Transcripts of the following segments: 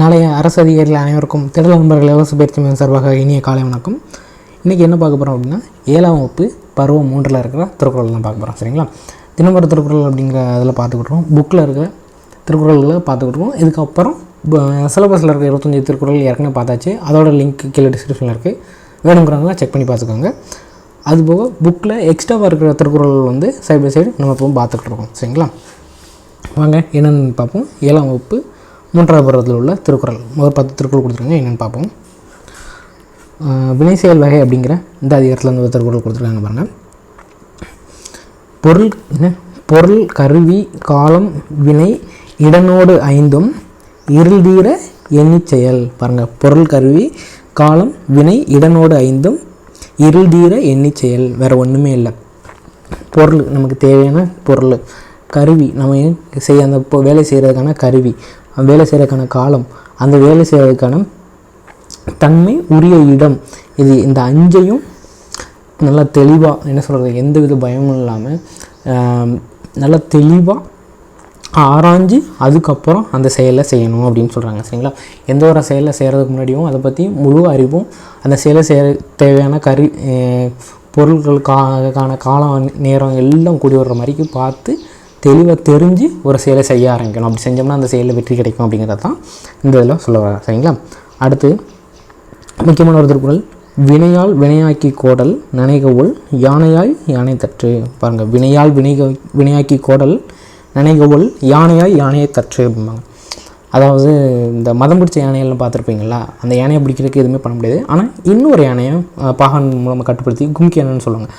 நாளைய அரசு அதிகாரிகள் அனைவருக்கும் திடல் நண்பர்கள் இலவச பயிற்சி மையம் சார்பாக இனிய காலை வணக்கம். இன்றைக்கி என்ன பார்க்க போகிறோம் அப்படின்னா ஏழாம் வகுப்பு பருவம் மூன்றில் இருக்கிற திருக்குறள் தான் பார்க்க போகிறோம் சரிங்களா? தினம்பர திருக்குறள் அப்படிங்கிற அதில் பார்த்துக்கிட்டுருவோம் புக்கில் இருக்கிற திருக்குறள்களை பார்த்துக்கிட்டுருவோம் இதுக்கப்புறம் சிலபஸில் இருக்கிற இருபத்தஞ்சி திருக்குறள் ஏற்கனவே பார்த்தாச்சு. அதோட லிங்க் கீழே டிஸ்கிரிப்ஷனில் இருக்குது வேணுங்கிறவங்க செக் பண்ணி பார்த்துக்கோங்க. அதுபோக புக்கில் எக்ஸ்ட்ராவாக இருக்கிற திருக்குறள் வந்து சைடு பை சைடு நம்ம இப்போ பார்த்துக்கிட்டு இருக்கோம் சரிங்களா? வாங்க என்னென்னு பார்ப்போம். ஏழாம் வகுப்பு மூன்றாவது பருவத்தில் உள்ள திருக்குறள். முதல் பத்து திருக்குறள் கொடுத்துருக்காங்க. என்னென்னு பார்ப்போம். ஆஹ் வினை செயல் வகை அப்படிங்கிற இந்த அதிகாரத்தில் வந்து ஒரு திருக்குறள் கொடுத்துருக்காங்க பாருங்கள் பொருள் என்ன? பொருள் கருவி காலம் வினை இடனோடு ஐந்தும் இருள்தீர எண்ணி செயல். பாருங்கள் பொருள் கருவி காலம் வினை இடனோடு ஐந்தும் இருள்தீர எண்ணி செயல். வேறு ஒன்றுமே இல்லை. பொருள் நமக்கு தேவையான பொருள். கருவி நம்ம செய்ய அந்த வேலை செய்கிறதுக்கான கருவி. வேலை செய்கிறதுக்கான காலம் அந்த வேலை செய்கிறதுக்கான தன்மை உரிய இடம். இது இந்த அஞ்சையும் நல்லா தெளிவாக என்ன சொல்கிறது எந்த வித பயமும் இல்லாமல் நல்லா தெளிவாக ஆராய்ஞ்சு அதுக்கப்புறம் அந்த செயலை செய்யணும் அப்படின்னு சொல்கிறாங்க சரிங்களா? எந்த ஒரு செயலை செய்கிறதுக்கு முன்னாடியும் அதை பற்றி முழு அறிவும் அந்த செயலை செய்ய தேவையான கரு பொருட்களுக்காக பொருட்களுக்கான காலம் நேரம் எல்லாம் கூடி வர்ற மாதிரிக்கு பார்த்து தெளிவாக தெரிஞ்சு ஒரு செயலை செய்ய ஆரம்பிக்கணும் அப்படி செஞ்சோம்னா அந்த செயலில் வெற்றி கிடைக்கும் அப்படிங்கிறது தான் இந்த இதில் சொல்ல வர சரிங்களா? அடுத்து முக்கியமான ஒரு திருக்குறள் வினையால் வினையாக்கி கோடல் நனைகவுள் யானையாய் யானை தற்று. பாருங்கள் வினையால் வினைக வினையாக்கி கோடல் நனைகவுள் யானையாய் யானையை தற்று அப்படிம்பாங்க. அதாவது இந்த மதம் பிடிச்ச யானைகள்லாம் பார்த்துருப்பீங்களா? அந்த யானையை பிடிக்கிறதுக்கு எதுவுமே பண்ண முடியாது. ஆனால் இன்னொரு யானையை பாகன் மூலமாக கட்டுப்படுத்தி கும்கி யானைன்னு சொல்லுவாங்க.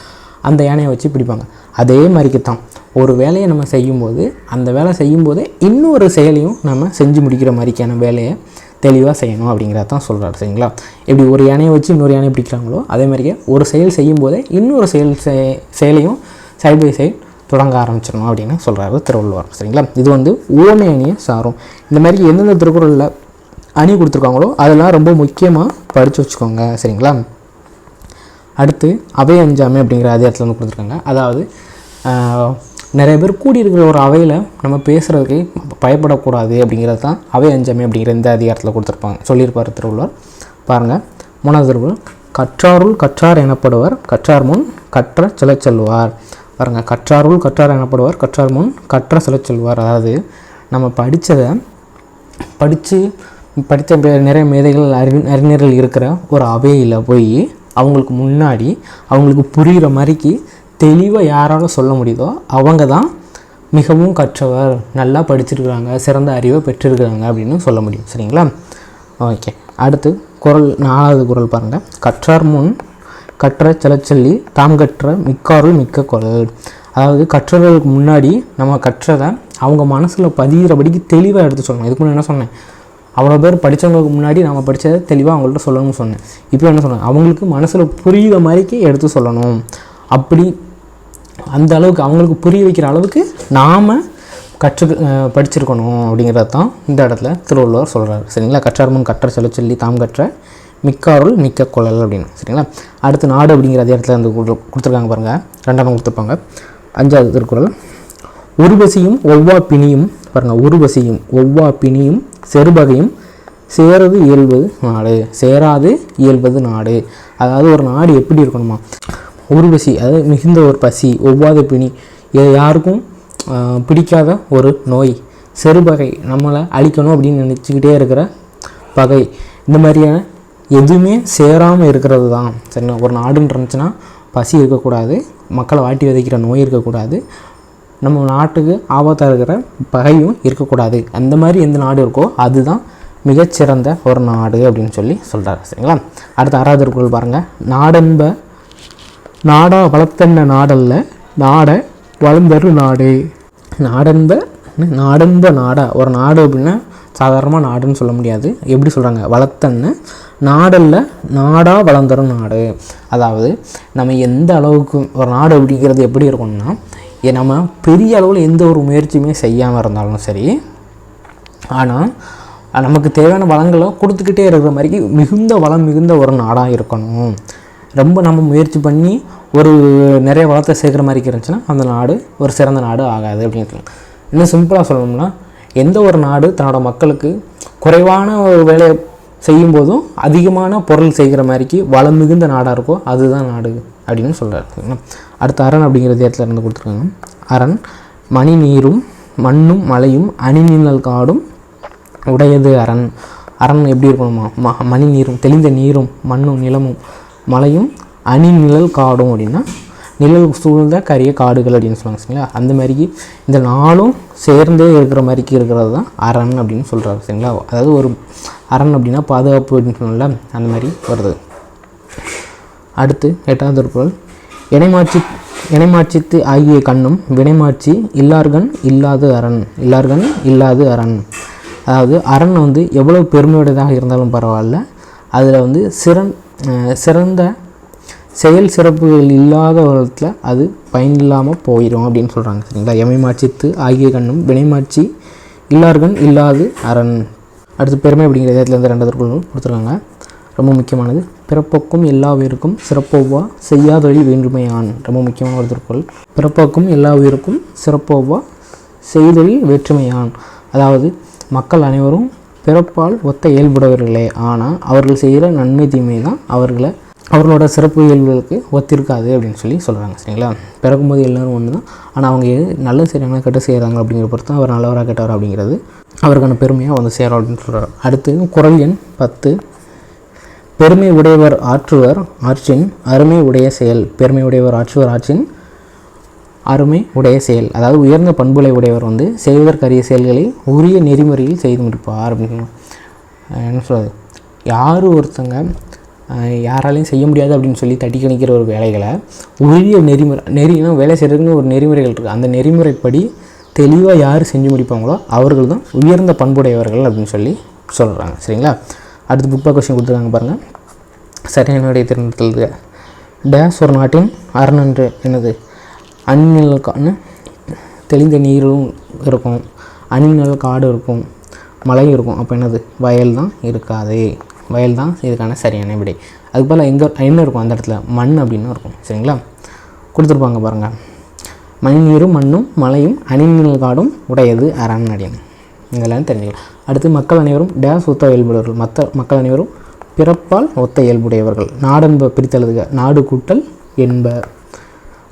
அந்த யானையை வச்சு பிடிப்பாங்க. அதே மாதிரிக்கு தான் ஒரு வேலையை நம்ம செய்யும்போது அந்த வேலை செய்யும்போதே இன்னொரு செயலையும் நம்ம செஞ்சு முடிக்கிற மாதிரிக்கான வேலையை தெளிவாக செய்யணும் அப்படிங்கிறத தான் சொல்கிறாரு சரிங்களா? இப்படி ஒரு யானையை வச்சு இன்னொரு யானையை பிடிக்கிறாங்களோ அதே மாதிரியே ஒரு செயல் செய்யும்போதே இன்னொரு செயல் செ- செயலையும் சைட் பை சைட் தொடங்க ஆரம்பிச்சிடணும் அப்படின்னு சொல்கிறாரு திருவள்ளுவர் சரிங்களா? இது வந்து ஓமை அணியை சாரும். இந்த மாதிரி எந்தெந்த திருக்குறளில் அணி கொடுத்துருக்காங்களோ அதெல்லாம் ரொம்ப முக்கியமாக படித்து வச்சுக்கோங்க சரிங்களா? அடுத்து அவை அஞ்சாமை அப்படிங்கிற அதிகாரத்தில் வந்து கொடுத்துருக்காங்க. அதாவது நிறைய பேர் கூடியிருக்கிற ஒரு அவையில் நம்ம பேசுகிறதுக்கு பயப்படக்கூடாது அப்படிங்கிறது தான் அவை அஞ்சாமை அப்படிங்கிற இந்த அதிகாரத்தில் கொடுத்துருப்பாங்க. சொல்லியிருப்பார் திருவள்ளுவர். பாருங்கள் மூணாவது திருவள்ளுவர். கற்றாருள் கற்றார் எனப்படுவர் கற்றார் முன் கற்ற சிலை செல்வார். பாருங்கள் கற்றாருள் கற்றார் எனப்படுவர் கற்றார் முன் கற்ற சிலை செல்வார். அதாவது நம்ம படித்ததை படித்து படித்த நிறைய மேதைகள் அறி அறிஞர்கள் இருக்கிற ஒரு அவையில் போய் அவங்களுக்கு முன்னாடி அவங்களுக்கு புரிகிற மாதிரிக்கு தெளிவாக யாரால சொல்ல முடியுதோ அவங்க தான் மிகவும் கற்றவர் நல்லா படிச்சிருக்கிறாங்க சிறந்த அறிவை பெற்றிருக்கிறாங்க அப்படின்னு சொல்ல முடியும். சரிங்களா? ஓகே. அடுத்து குறள் நாலாவது குரல் பாருங்கள் கற்றார் முன் கற்ற செலச்சொல்லி தாம் கற்ற மிக்காருள் மிக்க குரல். அதாவது கற்றவர்களுக்கு முன்னாடி நம்ம கற்றதை அவங்க மனசில் பதிகிறபடிக்கு தெளிவாக எடுத்து சொல்லணும். இதுக்கு முன்னாடி என்ன சொன்னேன்? அவ்வளோ பேர் படித்தவங்களுக்கு முன்னாடி நாம் படித்ததை தெளிவாக அவங்கள்ட்ட சொல்லணும்னு சொன்னேன். இப்போ என்ன சொன்னேன்? அவங்களுக்கு மனசில் புரியுற மாதிரிக்கு எடுத்து சொல்லணும். அப்படி அந்த அளவுக்கு அவங்களுக்கு புரிய வைக்கிற அளவுக்கு நாம் கற்று படிச்சிருக்கணும் அப்படிங்கிறது தான் இந்த இடத்துல திருவள்ளுவர் சொல்கிறார் சரிங்களா? கற்றார் முன் கற்ற சொல்ல சொல்லி தாம் கற்ற மிக்காருள் மிக்க குழல் அப்படின்னு. சரிங்களா? அடுத்து நாடு அப்படிங்கிற இடத்துல வந்து கொடுத்துருக்காங்க பாருங்கள் ரெண்டாம் கொடுத்துருப்பாங்க. அஞ்சாவது திருக்குறள். உருவசியும் ஒவ்வா பிணியும் பாருங்கள் உருவசியும் ஒவ்வா பிணியும் செருபகையும் சேரது இயல்பது நாடு. சேராது இயல்பது நாடு. அதாவது ஒரு நாடு எப்படி இருக்கணுமா? உருவசி அதாவது மிகுந்த ஒரு பசி ஒவ்வாத பிணி இது யாருக்கும் பிடிக்காத ஒரு நோய். செருபகை நம்மளை அழிக்கணும் அப்படின்னு நினச்சிக்கிட்டே இருக்கிற பகை. இந்த மாதிரியான எதுவுமே சேராமல் இருக்கிறது தான். சரிங்களா? ஒரு நாடுன்னு இருந்துச்சுன்னா பசி இருக்கக்கூடாது. மக்களை வாட்டி விதைக்கிற நோய் இருக்கக்கூடாது. நம்ம நாட்டுக்கு ஆபத்தாக இருக்கிற பகையும் இருக்கக்கூடாது. அந்த மாதிரி எந்த நாடு இருக்கோ அதுதான் மிகச்சிறந்த ஒரு நாடு அப்படின்னு சொல்லி சொல்கிறாரு சரிங்களா? அடுத்த ஆறாவது திருக்குறள் பாருங்கள் நாடென்ப நாடா வளர்த்தென்ன நாடல்ல நாட வளர்ந்தரு நாடு. நாடென்ப நாடென்ப நாடா. ஒரு நாடு அப்படின்னா சாதாரணமாக நாடுன்னு சொல்ல முடியாது. எப்படி சொல்கிறாங்க வளர்த்தன்னு நாடல்ல நாடாக வளர்ந்தரும் நாடு. அதாவது நம்ம எந்த அளவுக்கு ஒரு நாடு அப்படிங்கிறது எப்படி இருக்கணும்னா நம்ம பெரிய அளவில் எந்த ஒரு முயற்சியுமே செய்யாமல் இருந்தாலும் சரி ஆனால் நமக்கு தேவையான வளங்களை கொடுத்துக்கிட்டே இருக்கிற மாதிரி மிகுந்த வளம் மிகுந்த ஒரு நாடாக இருக்கணும். ரொம்ப நம்ம முயற்சி பண்ணி ஒரு நிறைய வளத்தை சேர்க்குற மாதிரி இருந்துச்சுன்னா அந்த நாடு ஒரு சிறந்த நாடு ஆகாது அப்படின்னு இன்னும் சிம்பிளாக சொல்லணும்னா எந்த ஒரு நாடு தன்னோட மக்களுக்கு குறைவான ஒரு வேலையை செய்யும்போதும் அதிகமான பொருள் செய்கிற மாதிரிக்கு வளம் மிகுந்த நாடாக இருக்கோ அதுதான் நாடு அப்படின்னு சொல்கிறாரு அடுத்து அரண் அப்படிங்கிற இடத்துல இருந்து கொடுத்துருக்காங்க. அரண் மணி நீரும் மண்ணும் மலையும் அணிநிழல் காடும் உடையது அரண். அரண் எப்படி இருக்கணுமா? ம மணி நீரும் தெளிந்த நீரும் மண்ணும் நிலமும் மலையும் அணிநிழல் காடும் அப்படின்னா நிழல் சூழ்ந்த கரிய காடுகள் அப்படின்னு சொல்லுவாங்க சரிங்களா? அந்த மாதிரிக்கு இந்த நாளும் சேர்ந்தே இருக்கிற மாதிரிக்கு இருக்கிறது தான் அரண் அப்படின்னு சொல்கிறாரு சரிங்களா? அதாவது ஒரு அரண் அப்படின்னா பாதுகாப்பு அப்படின்னு சொல்லல அந்த மாதிரி வருது. அடுத்து எட்டாவது திருக்குறள் இணைமாட்சி இணைமாட்சித்து ஆகிய கண்ணும் வினைமாட்சி இல்லார்கண் இல்லாது அரண் இல்லார்கண் இல்லாது அரண். அதாவது அரண் வந்து எவ்வளோ பெருமையுடையதாக இருந்தாலும் பரவாயில்ல. அதில் வந்து சிறந் சிறந்த செயல் சிறப்புகள் இல்லாத விதத்தில் அது பயனில்லாமல் போயிடும் அப்படின்னு சொல்கிறாங்க சரிங்களா? எமைமாட்சித்து ஆகிய கண்ணும் வினைமாட்சி இல்லார்கண் இல்லாது அரண். அடுத்து பெருமை அப்படிங்கிற இடத்துல இருந்து ரெண்டு கொடுத்துருக்காங்க. ரொம்ப முக்கியமானது. பிறப்போக்கும் எல்லா உயிருக்கும் சிறப்போவா செய்யாதொழில் வேண்டுமையான். ரொம்ப முக்கியமான ஒரு திருக்குறள். பிறப்போக்கும் எல்லா உயிருக்கும் சிறப்போவா செய்தொழில் வேற்றுமையான். அதாவது மக்கள் அனைவரும் பிறப்பால் ஒத்த இயல்புடையவர்களே. ஆனால் அவர்கள் செய்கிற நன்மை தீமை தான் அவர்களை அவர்களோட சிறப்பு இயல்புகளுக்கு ஒத்திருக்காது அப்படின்னு சொல்லி சொல்கிறாங்க சரிங்களா? பிறக்கும்போது எல்லோரும் ஒன்று தான் ஆனால் அவங்க எது நல்லது செய்கிறாங்களா கெட்ட செய்கிறாங்க அப்படிங்கிற பொறுத்து தான் அவர் நல்லவராக கெட்டவர் அப்படிங்கிறது அவருக்கான பெருமையாக வந்து சேரும் அப்படின்னு சொல்கிறார் அடுத்து குரல் எண் பத்து. பெருமை உடையவர் ஆற்றுவர் ஆற்றின் அருமை உடைய செயல். பெருமை உடையவர் ஆற்றுவர் ஆற்றின் அருமை உடைய செயல். அதாவது உயர்ந்த பண்புலை உடையவர் வந்து செய்வதற்கரிய செயல்களை உரிய நெறிமுறையில் செய்து முடிப்பார் அப்படின்னு என்ன சொல்கிறது யார் ஒருத்தங்க யாராலையும் செய்ய முடியாது அப்படின்னு சொல்லி தட்டி கணிக்கிற ஒரு வேலைகளை உரிய நெறிமுறை நெறினா வேலை செய்கிறதுக்குன்னு ஒரு நெறிமுறைகள் இருக்குது அந்த நெறிமுறைப்படி தெளிவாக யார் செஞ்சு முடிப்பாங்களோ அவர்கள் தான் உயர்ந்த பண்புடையவர்கள் அப்படின்னு சொல்லி சொல்கிறாங்க சரிங்களா? அடுத்து புக் பேக் கொஸ்டின் கொடுத்துருக்காங்க பாருங்கள் சரியான விடை தேர்ந்தெடுத்தது டேஸ் ஒரு நாட்டின் அரணன்று என்னது? அந்நிலக்கான தெளிந்த நீரும் இருக்கும். அணிநிழல் காடு இருக்கும். மலையும் இருக்கும். அப்போ என்னது? வயல் தான் இருக்காது. வயல் தான் இதுக்கான சரியான விடை. அதுக்கு போல் எங்கே என்ன இருக்கும் அந்த இடத்துல? மண் அப்படின்னு இருக்கும். சரிங்களா? கொடுத்துருப்பாங்க பாருங்கள் மணி நீரும் மண்ணும் மலையும் அணிநிழல் காடும் உடையது அரண் அப்படின்னு இதெல்லாம் தெரிஞ்சுக்கலாம் அடுத்து மக்கள் அனைவரும் டேஸ் ஒத்த இயல்புடையவர்கள். மற்ற மக்கள் அனைவரும் பிறப்பால் ஒத்த இயல்புடையவர்கள். நாடென்ப பிரித்தெழுதுக. நாடு கூட்டல் என்ப.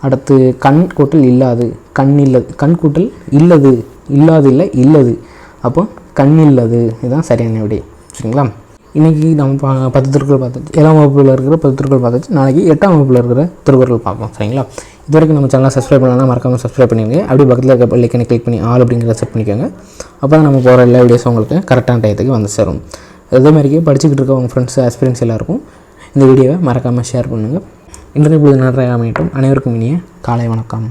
அடுத்து கண் கூட்டல் இல்லாது. கண் இல்லது கண் கூட்டல் இல்லது. இல்லாது இல்லை இல்லது. அப்போ கண் இல்லது. இதுதான் சரியான விடை. சரிங்களா? இன்றைக்கி நம்ம பா பத்து திருக்குறள் பார்த்தாச்சு ஏழாம் வகுப்பில் இருக்கிற பத்து திருக்குறள் பார்த்தாச்சு நாளைக்கு எட்டாம் வகுப்பில் இருக்கிற திருக்குறள் பார்ப்போம். சரிங்களா? இது வரைக்கும் நம்ம சேனலாக சப்ஸ்கிரைப் பண்ணலாம் மறக்காமல் சப்ஸ்கிரைப் பண்ணிடுங்க. அப்படியே பக்கத்தில் இருக்க பெல்லைக்கனை கிளிக் பண்ணி ஆல் அப்படிங்கிறத செட் பண்ணிக்கோங்க. அப்போ தான் நம்ம போகிற எல்லா வீடியோஸும் உங்களுக்கு கரெக்டான டயத்துக்கு வந்து சேரும். அதேமாதிரிக்கே படிச்சுக்கிட்டு இருக்க உங்கள் ஃப்ரெண்ட்ஸ் எக்ஸ்பீரியன்ஸ் எல்லாருக்கும் இந்த வீடியோவை மறக்காமல் ஷேர் பண்ணுங்கள் இன்டர்நெட் பொழுது நன்றாக அமையட்டும் அனைவருக்கும் இனிய காலை வணக்கம்.